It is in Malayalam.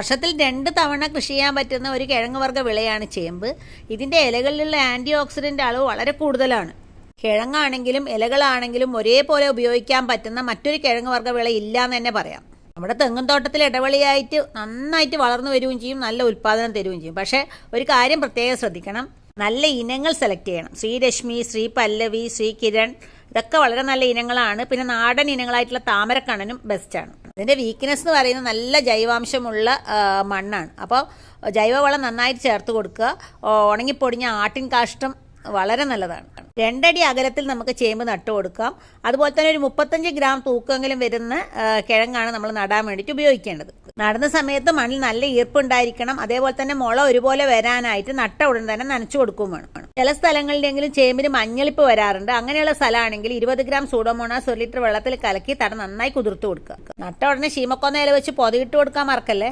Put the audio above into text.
വർഷത്തിൽ രണ്ട് തവണ കൃഷി ചെയ്യാൻ പറ്റുന്ന ഒരു കിഴങ്ങ് വർഗ വിളയാണ് ചേമ്പ്. ഇതിന്റെ ഇലകളിലുള്ള ആന്റി ഓക്സിഡന്റ് അളവ് വളരെ കൂടുതലാണ്. കിഴങ്ങാണെങ്കിലും ഇലകളാണെങ്കിലും ഒരേപോലെ ഉപയോഗിക്കാൻ പറ്റുന്ന മറ്റൊരു കിഴങ്ങ് വർഗ വിള ഇല്ല എന്ന് തന്നെ പറയാം. നമ്മുടെ തെങ്ങും തോട്ടത്തിൽ ഇടവളിയായിട്ട് നന്നായിട്ട് വളർന്നു വരികയും ചെയ്യും നല്ല ഉൽപ്പാദനം തരുകയും ചെയ്യും. പക്ഷേ ഒരു കാര്യം പ്രത്യേകം ശ്രദ്ധിക്കണം. നല്ല ഇനങ്ങൾ സെലക്ട് ചെയ്യണം. ശ്രീരശ്മി ശ്രീ പല്ലവി ശ്രീ കിരൺ ഇതൊക്കെ വളരെ നല്ല ഇനങ്ങളാണ്. പിന്നെ നാടൻ ഇനങ്ങളായിട്ടുള്ള താമരക്കണ്ണനും ബെസ്റ്റാണ് ഇതിന്റെ വീക്ക്നെസ് എന്ന് പറയുന്നത് നല്ല ജൈവാംശമുള്ള മണ്ണാണ്. അപ്പോൾ ജൈവവളം നന്നായിട്ട് ചേർത്ത് കൊടുക്കുക. ഉണങ്ങിപ്പൊടിഞ്ഞ ആട്ടിൻ കാഷ്ടം വളരെ നല്ലതാണ്. രണ്ടടി അകലത്തിൽ നമുക്ക് ചേമ്പ് നട്ടു കൊടുക്കാം. അതുപോലെ തന്നെ ഒരു മുപ്പത്തഞ്ച് ഗ്രാം തൂക്കമെങ്കിലും വരുന്ന കിഴങ്ങാണ് നമ്മൾ നടാൻ വേണ്ടിയിട്ട് ഉപയോഗിക്കേണ്ടത്. നടുന്ന സമയത്ത് മണ്ണിൽ നല്ല ഈർപ്പുണ്ടായിരിക്കണം. അതേപോലെ തന്നെ മുള ഒരുപോലെ വരാനായിട്ട് നട്ട ഉടൻ തന്നെ നനച്ചു കൊടുക്കുകയും വേണം. ചില സ്ഥലങ്ങളിലെങ്കിലും ചേമ്പിന് മഞ്ഞളിപ്പ് വരാറുണ്ട്. അങ്ങനെയുള്ള സ്ഥലമാണെങ്കിൽ ഇരുപത് ഗ്രാം സൂഡോമോണാസ് ഒരു ലിറ്റർ വെള്ളത്തിൽ കലക്കി തട നന്നായി കുതിർത്ത് കൊടുക്കുക. നട്ട ഉടനെ ശീമക്കൊന്ന ഇല വെച്ച് പൊതിയിട്ട് കൊടുക്കാൻ മറക്കല്ലേ?